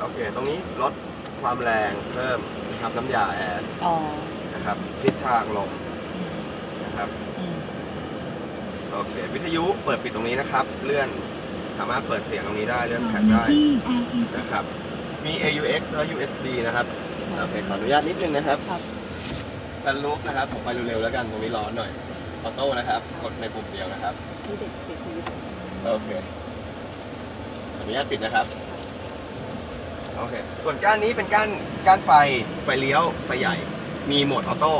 โอเค ตรงนี้ลดความแรงเพิ่มนะครับน้ำยาแอร์อ๋อนะครับทิศทางลมนะครับอืมโอเค วิทยุเปิดปิดตรงนี้นะครับ เลื่อนสามารถเปิดเสียงตรงนี้ได้เลื่อนแผ่นมาได้ที่ AES นะครับ มี AUX และ USB นะครับโอเคขออนุญาตนิดนึงนะครับครับ กันลุกนะครับผมไปเร็วๆแล้วกันตรงนี้ร้อนหน่อยออโต้นะครับกดในปุ่มเดียวนะครับ ที่เด็กเสียชีวิตโอเคขออนุญาตปิดนะครับ โอเค ส่วนก้านนี้เป็นก้านก้านไฟไฟเลี้ยวไฟใหญ่ มีโหมดออโต้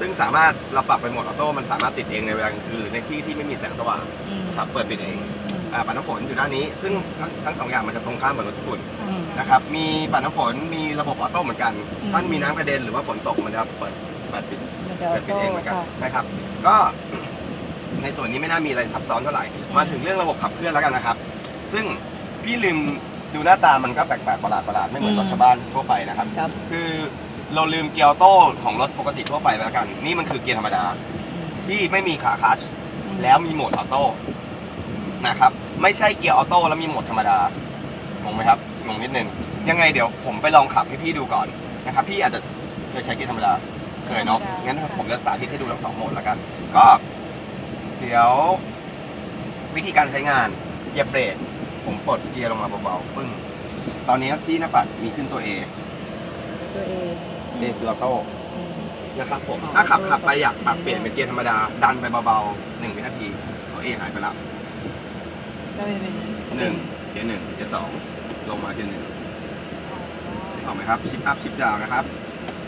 ซึ่งสามารถเราปรับไปโหมดออโต้มันสามารถติดเองในเวลากลางคืนหรือในที่ที่ไม่มีแสงสว่างอืมครับเปิดปิดเองอืมอ่าปัดน้ำฝนอยู่ด้านนี้ ซึ่งทั้งทั้งสองอย่างมันจะตรงข้ามกับรถญี่ปุ่นอืม นะครับมีปัดน้ำฝนมีระบบออโต้เหมือนกันอืม ท่านมีน้ำกระเด็นหรือว่าฝนตกมันจะเปิดเปิดปิด มันจะเปิดปิดโต้เองเหมือนกันค่ะ นะครับ ก็ในส่วนนี้ไม่น่ามีอะไรซับซ้อนเท่าไหร่ มาถึงเรื่องระบบขับเคลื่อนแล้วกันนะครับ ซึ่งพี่ลืม ดูหน้าตามันก็แปลกๆประหลาดประหลาดๆไม่เหมือนรถชาวบ้านทั่วไปนะครับครับ คือเราลืมเกียร์ออโต้ของรถปกติทั่วไปไปแล้วกัน นี่มันคือเกียร์ธรรมดาอืมที่ไม่มีขาคลัตช์อืมแล้วมีโหมดออโต้นะครับ ไม่ใช่เกียร์ออโต้แล้วมีโหมดธรรมดางงไหมครับงงนิดนึงยังไงเดี๋ยวผมไปลองขับให้พี่ดูก่อนนะครับ พี่อาจจะเคยใช้เกียร์ธรรมดาเคยเนาะงั้นผมจะสาธิตให้ดูทั้งสองโหมดแล้วกัน ก็ เดี๋ยว วิธีการใช้งานเหยียบเบรก ผมปลดเกียร์ลงมาเบาๆปึ้ง ตอนนี้ที่หน้าปัดมีขึ้นตัว A ตัวเอง A คือออโต้อืมนะครับผม ถ้าขับขับไปอยากปรับเปลี่ยนเป็นเกียร์ธรรมดา ดันไปเบาๆหนึ่งวินาทีตัว A หายไปแล้วก็เป็นเป็นหนึ่งเกียร์หนึ่งเกียร์สองลงมาเกียร์หนึ่งออกไหมครับชิปอัพชิปดาวนะครับ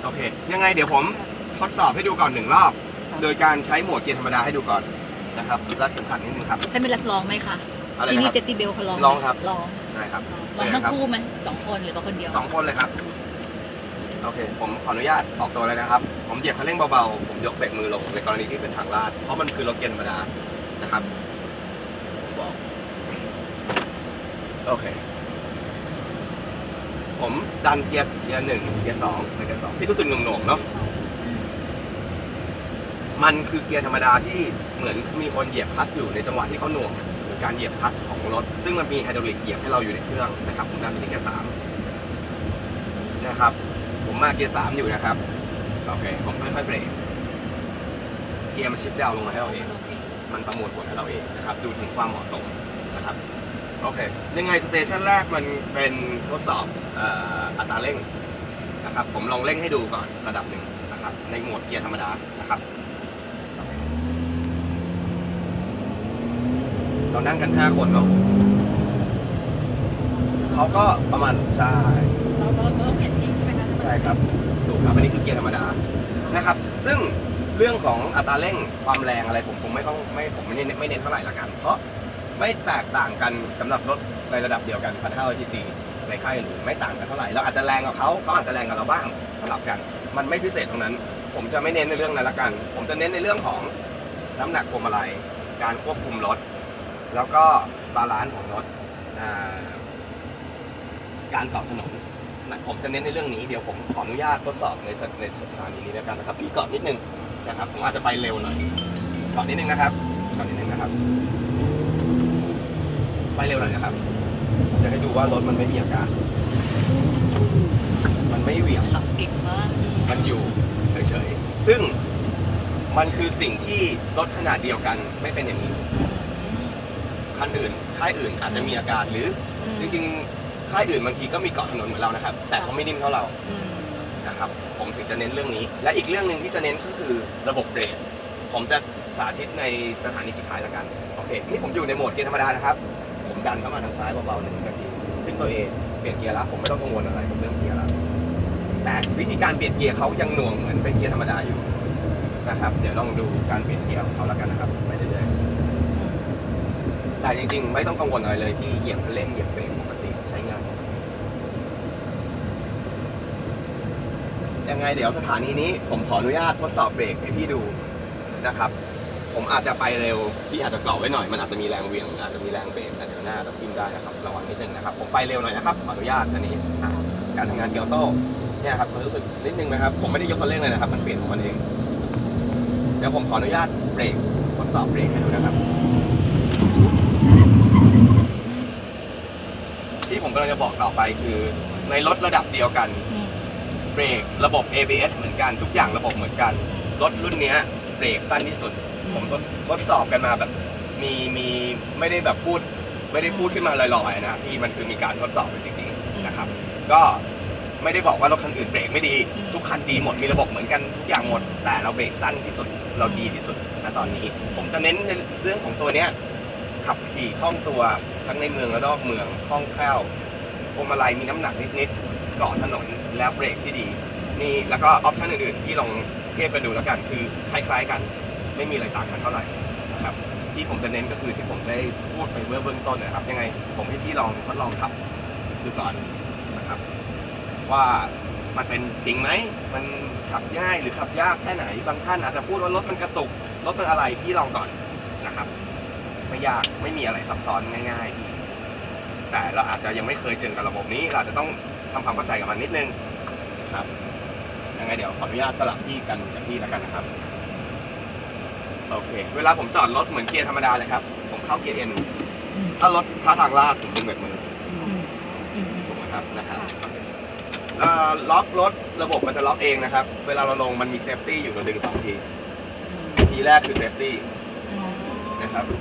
โอเค ยังไงเดี๋ยวผมทดสอบให้ดูก่อนหนึ่งรอบ โดยการใช้โหมดเกียร์ธรรมดาให้ดูก่อนนะครับรัดเข็มขัดนิดนึงครับ ท่านเป็นรับรองไหมคะ อะไรที่นะนี่ครับ เซฟตี้เบลเขาลองไหมลองครับลองใช่ครับลองทั้งเชิญรับคู่ไหมสองคนหรือว่าคนเดียวสองคนเลยครับ โอเค ผมขออนุญาตออกตัวเลยนะครับ ผมเหยียบคันเร่งเบาๆ ผมยกเบรกมือลงในกรณีที่เป็นทางลาด เพราะมันคือรถเกียร์ธรรมดานะครับผมบอกโอเค ผมดันเกียร์เกียร์หนึ่งเกียร์สองไปเกียร์สองพี่รู้สึกหน่วงๆเนาะ มันคือเกียร์ธรรมดาที่เหมือนมีคนเหยียบคลัตช์อยู่ในจังหวะที่เขาหน่วงหรือ การเหยียบคลัตช์ของรถ ซึ่งมันมีไฮดรอลิกเหยียบให้เราอยู่ในเครื่องนะครับผมดันไปที่เกียร์สามนะครับ ผมมาเกียร์สามอยู่นะครับ โอเค ผมค่อยๆเบรกเกียร์มันชิปดาวลงมาให้เราเอง มันประมวลผลให้เราเองนะครับ ดูถึงความเหมาะสมนะครับ โอเค ยังไงสเตชันแรกมันเป็นทดสอบออัตราเร่งนะครับ ผมลองเร่งให้ดูก่อนระดับหนึ่งนะครับ ในโหมดเกียร์ธรรมดานะครับ เรานั่งกันห้าคนเนาะเขาก็ประมาณใช่เราเราเราเปลี่ยนเองใช่ไหมคะใช่ครับถูกครับอันนี้คือเกียร์ธรรมดานะครับ ซึ่งเรื่องของอัตราเร่งความแรงอะไรผมคงไม่ต้องไม่ผมไม่เน้นไม่เน้นเท่าไหร่ละกัน เพราะไม่แตกต่างกันสำหรับรถในระดับเดียวกันพันห้าร้อยทีซีในค่ายอื่นไม่ต่างกันเท่าไหร่เราอาจจะแรงกว่าเขาเขาอาจจะแรงกว่าเราบ้างสลับกัน มันไม่พิเศษตรงนั้น ผมจะไม่เน้นในเรื่องนั้นละกัน ผมจะเน้นในเรื่องของน้ำหนักพวงมาลัยการควบคุมรถ แล้วก็บาลานซ์ของรถการตอบถนนนะผมจะเน้นในเรื่องนี้เดี๋ยวผมขออนุญาตทดสอบในสในสถานีนี้แล้วกันนะครับพี่เกาะนิดนึงนะครับผมอาจจะไปเร็วหน่อยเกาะนิดนึงนะครับเกาะนิดนึงนะครับ ไปเร็วหน่อยนะครับ จะให้ดูว่ารถมันไม่มีอาการ มันไม่เหวี่ยงขับเก่งมากมันอยู่เฉยๆซึ่งมันคือสิ่งที่รถขนาดเดียวกันไม่เป็นอย่างนี้ คันอื่น ค่ายอื่นอาจจะมีอาการหรืออืมจริงๆ ค่ายอื่นบางทีก็มีเกาะถนนเหมือนเรานะครับ แต่เขาไม่นิ่มเท่าเราอืมนะครับผมถึงจะเน้นเรื่องนี้ และอีกเรื่องหนึ่งที่จะเน้นก็คือระบบเบรกผมจะสาธิตในสถานีสุดท้ายแล้วกันโอเคนี่ผมอยู่ในโหมดเกียร์ธรรมดานะครับ ผมดันเข้ามาทางซ้ายเบาๆหนึ่งนาทีขึ้นตัวเองเปลี่ยนเกียร์แล้วผมไม่ต้องกังวลอะไรกับเรื่องเกียร์แล้วแต่วิธีการเปลี่ยนเกียร์เขายังหน่วงเหมือนเป็นเกียร์ธรรมดาอยู่นะครับ เดี๋ยวลองดูการเปลี่ยนเกียร์ของเขาแล้วกันนะครับไปเรื่อยๆ แต่จริง ๆ ไม่ต้องกังวลอะไรเลยที่เหยียบคันเร่งเหยียบเบรกปกติใช้งานยังไงเดี๋ยวสถานีนี้ผมขออนุญาตทดสอบเบรกให้พี่ดูนะครับ ผมอาจจะไปเร็วพี่อาจจะเกาะไว้หน่อยมันอาจจะมีแรงเวียงอาจจะมีแรงเบรกแต่เดี๋ยวหน้าต้องพิมได้นะครับระวังนิดนึงนะครับ ผมไปเร็วหน่อยนะครับขออนุญาตอันนี้การทำงานเกียร์โต้เนี่ยครับมันรู้สึกนิดนึงนะครับ ผมไม่ได้ยกคันเร่งเลยนะครับ มันเปลี่ยนของมันเอง เดี๋ยวผมขออนุญาตเบรกทดสอบเบรกให้ดูนะครับ ที่ที่ผมกำลังจะบอกต่อไปคือในรถระดับเดียวกันอืมเบรกระบบ ABS เหมือนกันทุกอย่างระบบเหมือนกัน รถรุ่นเนี้ยเบรกสั้นที่สุด ผมทดทดสอบกันมาแบบ มีมีไม่ได้แบบพูด ไม่ได้พูดขึ้นมาลอยๆนะพี่มันคือมีการทดสอบกันจริงๆนะครับ ก็ไม่ได้บอกว่ารถคันอื่นเบรกไม่ดี ทุกคันดีหมดมีระบบเหมือนกันทุกอย่างหมด แต่เราเบรกสั้นที่สุดเราดีที่สุดนะตอนนี้ ผมจะเน้นในเรื่องของตัวเนี้ย ขับขี่คล่องตัวทั้งในเมืองและนอกเมืองคล่องแคล่วพวงมาลัยมีน้ำหนักนิดๆเกาะถนนแล้วเบรกที่ดีนี่แล้วก็ออปชั่นอื่นๆ ที่ลองเทียบกันดูแล้วกันคือคล้ายๆกัน ไม่มีอะไรต่างกันเท่าไหร่นะครับที่ผมจะเน้นก็คือที่ผมได้พูดไปเมื่อเบื้องต้นนะครับ ยังไงผมให้พี่ลองทดลองขับดูก่อนนะครับ ว่ามันเป็นจริงไหมมันขับง่ายหรือขับยากแค่ไหนบางท่านอาจจะพูดว่ารถมันกระตุกรถมันอะไรพี่ลองก่อนนะครับ ไม่ยากไม่มีอะไรซับซ้อนง่ายๆพี่แต่เราอาจจะยังไม่เคยเจอกับระบบนี้ เราอาจจะต้องทำความเข้าใจกับมันนิดนึงครับยังไงเดี๋ยวขออนุญาตสลับที่กันกับพี่แล้วกันนะครับ โอเค เวลาผมจอดรถเหมือนเกียร์ธรรมดาเลยครับ ผมเข้าเกียร์เอ็นอืมถ้ารถท่าทางลาดผมดึงเบรกมืออืมอืมถูกไหมครับนะครับเอ่อล็อกรถระบบมันจะล็อกเองนะครับ เวลาเราลงมันมีเซฟตี้อยู่เราดึงสองที ทีแรกคือเซฟตี้อืมนะครับอ